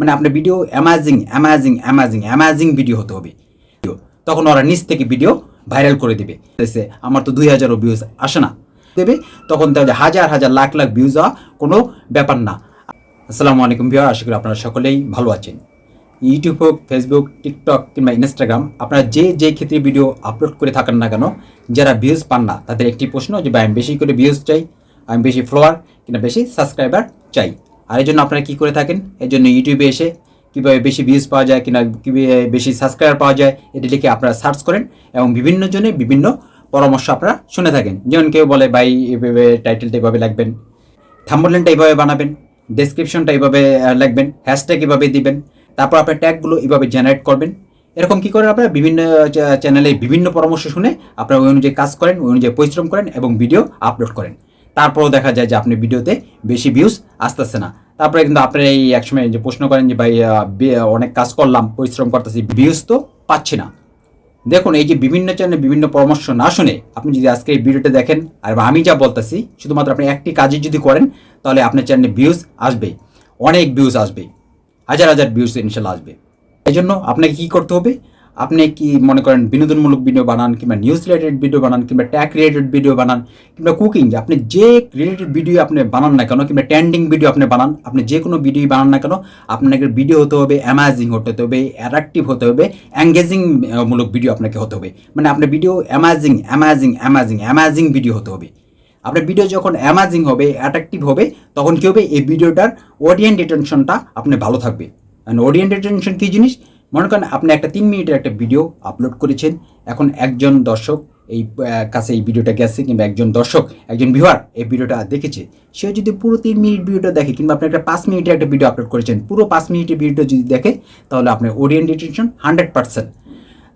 মানে আপনার video amazing amazing amazing amazing video হতে হবে। তখন ওরা নিচ থেকে ভিডিও ভাইরাল করে দেবে। আমার তো দুই হাজারও ভিউজ আসে না। দেবে, তখন তাহলে হাজার হাজার, লাখ লাখ ভিউজ হওয়া কোনো ব্যাপার না। আসসালামু আলাইকুম ভিউয়ার আশা করি আপনারা সকলেই ভালো আছেন। ইউটিউব হোক ফেসবুক টিকটক কিংবা ইনস্টাগ্রাম আপনারা যে যে ক্ষেত্রে ভিডিও আপলোড করে থাকেন না কেন, যারা ভিউজ পান না, তাদের একটি প্রশ্ন যে, ভাই, আমি বেশি করে ভিউজ চাই, আমি বেশি ফলোয়ার কিংবা বেশি সাবস্ক্রাইবার চাই? আর এই জন্য আপনারা কী করে থাকেন? এর জন্য ইউটিউবে এসে কীভাবে বেশি ভিউজ পাওয়া যায় কিনা, কীভাবে বেশি সাবস্ক্রাইবার পাওয়া যায়, এটি লিখে আপনারা সার্চ করেন এবং বিভিন্ন জনে বিভিন্ন পরামর্শ আপনারা শুনে থাকেন। যেমন কেউ বলে, ভাই, এভাবে টাইটেলটা এভাবে লাগবেন থাম্বলেনটা এইভাবে বানাবেন ডেসক্রিপশনটা এইভাবে লাগবেন হ্যাশট্যাগ এভাবে দিবেন, তারপর আপনার ট্যাগগুলো এইভাবে জেনারেট করবেন। এরকম কী করেন আপনারা বিভিন্ন চ্যানেলে বিভিন্ন পরামর্শ শুনে আপনারা ওই অনুযায়ী কাজ করেন, ওই অনুযায়ী পরিশ্রম করেন এবং ভিডিও আপলোড করেন। তারপরও দেখা যায় যে আপনি ভিডিওতে বেশি ভিউজ আসতেছে না। তারপরে কিন্তু আপনারা এই একসময় যে প্রশ্ন করেন যে, ভাই অনেক কাজ করলাম, পরিশ্রম করতেছি ভিউজ তো পাচ্ছি না। দেখুন, এই যে বিভিন্ন চ্যানেলে বিভিন্ন পরামর্শ না শুনে আপনি যদি আজকে এই ভিডিওটা দেখেন, আর আমি যা বলতেছি, শুধুমাত্র আপনি একটি কাজই যদি করেন, তাহলে আপনার চ্যানেলে ভিউজ আসবে। অনেক ভিউজ আসবে। হাজার হাজার ভিউজ ইনশাল্লাহ আসবে। এই জন্য আপনাকে কী করতে হবে? আপনি কি মনে করেন বিনোদনমূলক ভিডিও বানান কিংবা নিউজ রিলেটেড ভিডিও বানান কিংবা ট্যাগ রিলেটেড ভিডিও বানান কিংবা কুকিং আপনি যে রিলেটেড ভিডিও আপনি বানান না কেন কিংবা ট্রেন্ডিং ভিডিও আপনি বানান, আপনি যে কোনো ভিডিও বানান না কেন, আপনাকে ভিডিও হতে হবে অ্যামাজিং হতে হবে অ্যাট্রাকটিভ হতে হবে অ্যাঙ্গেজিং মূলক ভিডিও আপনাকে হতে হবে। মানে আপনার video amazing amazing amazing amazing video হতে হবে। আপনার ভিডিও যখন অ্যামাজিং হবে অ্যাট্রাকটিভ হবে, তখন কী হবে? এই ভিডিওটার অডিয়েন্ট রিটেনশনটা আপনি ভালো থাকবে। অডিয়েন্ট রিটেনশন কী জিনিস? মনে করেন আপনি একটা তিন মিনিটের একটা ভিডিও আপলোড করেছেন, এখন একজন দর্শক এই কাছে এই ভিডিওটা গেছে কিংবা একজন দর্শক, একজন ভিউয়ার এই ভিডিওটা দেখেছে, সে যদি পুরো তিন মিনিট ভিডিওটা দেখে কিংবা আপনি একটা পাঁচ মিনিটের একটা ভিডিও আপলোড করেছেন, পুরো পাঁচ মিনিটের ভিডিওটা যদি দেখে, তাহলে আপনার অডিয়েন্ট রিটেনশন হান্ড্রেড পার্সেন্ট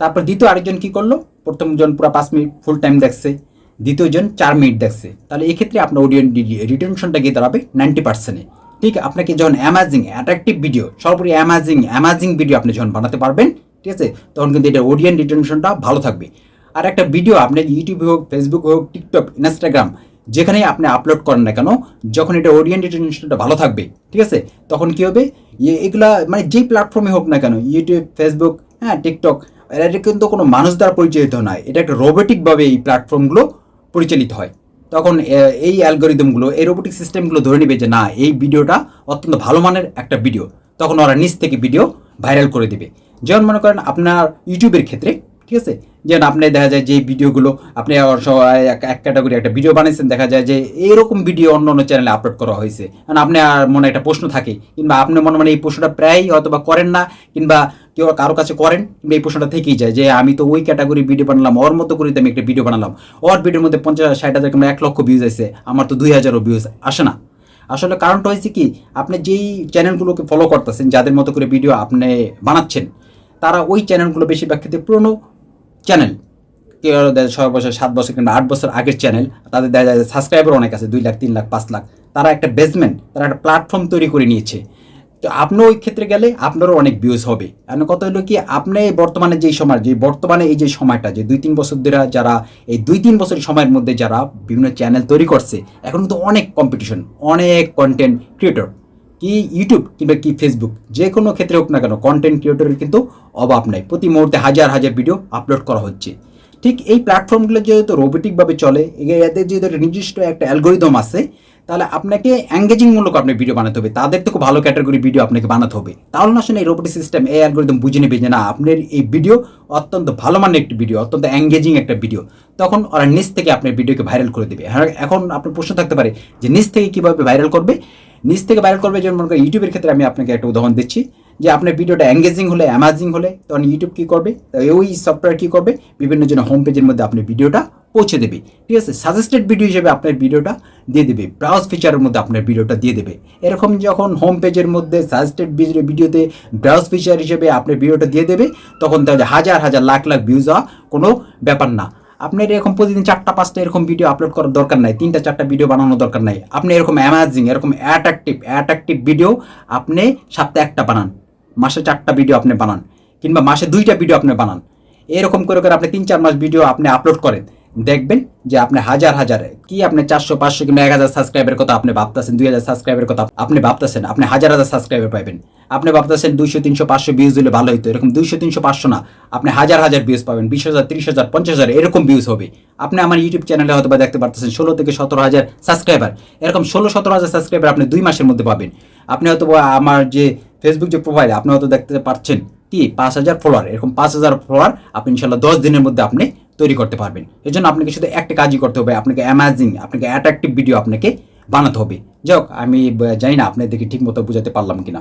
তারপর দ্বিতীয় আরেকজন কী করল? প্রথমজন পুরো পাঁচ মিনিট ফুল টাইম দেখছে, দ্বিতীয়জন চার মিনিট দেখছে। তাহলে এক্ষেত্রে আপনার অডিয়েন্ট রিটেনশনটা গিয়ে দাঁড়াবে নাইনটি পার্সেন্টে ঠিক, আপনাকে যখন অ্যামাজিং অ্যাট্রাকটিভ ভিডিও সর্বোপরি অ্যামাজিং অ্যামাজিং ভিডিও আপনি যখন বানাতে পারবেন, ঠিক আছে, তখন কিন্তু এটা অডিয়েন্ট রিটেনশনটা ভালো থাকবে। আর একটা ভিডিও আপনি ইউটিউবে হোক ফেসবুক হোক টিকটক ইনস্টাগ্রাম যেখানেই আপনি আপলোড করেন না কেন, যখন এটা অডিয়েন্ট রিটেনশনটা ভালো থাকবে, ঠিক আছে, তখন কি হবে? এগুলা মানে যেই প্ল্যাটফর্মে হোক না কেন ইউটিউব ফেসবুক হ্যাঁ টিকটক এটা কিন্তু কোনো মানুষ দ্বারা পরিচালিত নয়। এটা একটা রোবোটিকভাবে এই প্ল্যাটফর্মগুলো পরিচালিত হয়। তখন এই অ্যালগোরিদমগুলো এই রোবোটিক সিস্টেমগুলো ধরে নেবে যে, না, এই ভিডিওটা অত্যন্ত ভালো মানের একটা ভিডিও তখন ওরা নিচ থেকে ভিডিও ভাইরাল করে দেবে। যেমন মনে করেন আপনার ইউটিউবের ক্ষেত্রে ঠিক আছে? যেমন আপনি দেখা যায় যে ভিডিওগুলো আপনি এক- ক্যাটাগরি একটা ভিডিও বানিয়েছেন, দেখা যায় যে এরকম ভিডিও অন্য অন্য চ্যানেলে আপলোড করা হয়েছে। কারণ আপনি আর মনে একটা প্রশ্ন থাকে, কিংবা আপনি মনে মনে এই প্রশ্নটা প্রায়ই হয়তো বা করেন না, কিংবা কেউ কারও কাছে করেন, কিংবা এই প্রশ্নটা থেকেই যায় যে আমি তো ওই ক্যাটাগরি ভিডিও বানালাম, ওর মতো করে আমি একটা ভিডিও বানালাম। ওর ভিডিওর মধ্যে পঞ্চাশ, ষাট হাজার কিংবা এক লক্ষ ভিউজ আছে, আমার তো দুই হাজারও ভিউজ আসে না। আসলে কারণটা হয়েছে কি, আপনি যেই চ্যানেলগুলোকে ফলো করতেছেন, যাদের মতো করে ভিডিও আপনি বানাচ্ছেন, তারা ওই চ্যানেলগুলো বেশিরভাগ ক্ষেত্রে পুরনো চ্যানেল কেউ ছয় বছর, সাত বছর কিংবা আট বছর আগের চ্যানেল তাদের দেখা যায় সাবস্ক্রাইবার অনেক আছে, দুই লাখ, তিন লাখ, পাঁচ লাখ। তারা একটা বেসমেন্ট তারা একটা প্ল্যাটফর্ম তৈরি করে নিয়েছে। তো আপনিও ওই ক্ষেত্রে গেলে আপনারও অনেক ভিউজ হবে। এখন কত হলো কি, আপনি বর্তমানে যেই সময়, যে বর্তমানে এই যে সময়টা, যে দুই, তিন বছর ধরে যারা, এই দুই, তিন বছর সময়ের মধ্যে যারা বিভিন্ন চ্যানেল তৈরি করছে, এখন কিন্তু অনেক কম্পিটিশন অনেক কন্টেন্ট ক্রিয়েটর কি ইউটিউব কিংবা কি ফেসবুক যে কোনো ক্ষেত্রে হোক না কেন কন্টেন্ট ক্রিয়েটরের কিন্তু অভাব নাই। প্রতি মুহূর্তে হাজার হাজার ভিডিও আপলোড করা হচ্ছে। ঠিক এই প্ল্যাটফর্মগুলো যেহেতু রোবোটিকভাবে চলে এদের যেহেতু একটা নির্দিষ্ট একটা অ্যালগোরিদম আছে, তাহলে আপনাকে অ্যাঙ্গেজিংমূলক আপনি ভিডিও বানাতে হবে। তাদের থেকে ভালো ক্যাটাগরি ভিডিও আপনাকে বানাতে হবে। তাহলে না শুনে এই রোবোটিক সিস্টেম এই অ্যালগোরিদম বুঝে নেবে যে না, আপনার এই ভিডিও অত্যন্ত ভালো মানের একটি ভিডিও অত্যন্ত অ্যাঙ্গেজিং একটা ভিডিও তখন ওরা নিচ থেকে আপনার ভিডিওকে ভাইরাল করে দেবে। হ্যাঁ এখন আপনার প্রশ্ন থাকতে পারে যে নিচ থেকে কীভাবে ভাইরাল করবে? নিচ থেকে ভাইরাল করবে যেমন মনে করেন ইউটিউবের ক্ষেত্রে আমি আপনাকে একটা উদাহরণ দিচ্ছি যে আপনার ভিডিওটা অ্যাঙ্গেজিং হলে অ্যামাজিং হলে, তখন ইউটিউব কী করবে? ওই সফটওয়্যার কী করবে? বিভিন্ন জন হোম পেজের মধ্যে আপনি ভিডিওটা পৌঁছে দেবে। ঠিক আছে? সাজেস্টেড ভিডিও হিসেবে আপনার ভিডিওটা দিয়ে দেবে। ব্রাউজ ফিচারের মধ্যে আপনার ভিডিওটা দিয়ে দেবে। এরকম যখন হোম পেজের মধ্যে সাজেস্টেড ভিডিওতে ব্রাউজ ফিচার হিসেবে আপনার ভিডিওটা দিয়ে দেবে, তখন তাহলে হাজার হাজার, লাখ লাখ ভিউজ হওয়া কোনো ব্যাপার না। আপনার এরকম প্রতিদিন চারটা, পাঁচটা এরকম ভিডিও আপলোড করার দরকার নাই, তিনটা, চারটা ভিডিও বানানোর দরকার নাই। আপনি এরকম অ্যামাজিং এরকম অ্যাট্রাকটিভ অ্যাট্রাকটিভ ভিডিও আপনি সপ্তাহে একটা বানান। মাসে চারটা ভিডিও আপনি বানান, কিংবা মাসে দুইটা ভিডিও আপনি বানান। এরকম করে করে আপনি তিন, চার মাস ভিডিও আপনি আপলোড করেন। দেখবেন যে আপনি হাজার হাজার কি আপনি চারশো, পাঁচশো কিংবা এক হাজার সাবস্ক্রাইবের কথা আপনি ভাবতেছেন, দুই হাজার সাবস্ক্রাইবের কথা আপনি ভাবতেছেন, আপনি হাজার হাজার সাবস্ক্রাইবার পাবেন আপনি ভাবতেছেন দুইশো, তিনশো, পাঁচশো ভিউজ দিলে ভালো হতো এরকম দুইশো, তিনশো, পাঁচশো না, আপনি হাজার হাজার ভিউজ পাবেন, বিশ হাজার, তিরিশ হাজার, পঞ্চাশ হাজার, এরকম ভিউজ হবে। আপনি আমার ইউটিউব চ্যানেলে হয়তো বা দেখতে পারতেছেন, ষোলো থেকে সতেরো হাজার সাবস্ক্রাইবার এরকম ষোলো, সতেরো হাজার সাবস্ক্রাইবার আপনি দুই মাসের মধ্যে পাবেন। আপনি হয়তো আমার যে ফেসবুক যে প্রোফাইল আপনি হয়তো দেখতে পাচ্ছেন কি, পাঁচ হাজার ফলোয়ার এরকম পাঁচ হাজার ফলোয়ার আপনি ইনশাল্লাহ দশ দিনের মধ্যে আপনি তৈরি করতে পারবেন। এর জন্য আপনাকে শুধু একটা কাজই করতে হবে, আপনাকে অ্যামাজিং আপনাকে অ্যাট্রাকটিভ ভিডিও আপনাকে বানাতে হবে। যাই হোক, আমি জানি না আপনাদেরকে ঠিক মতো বোঝাতে পারলাম কিনা।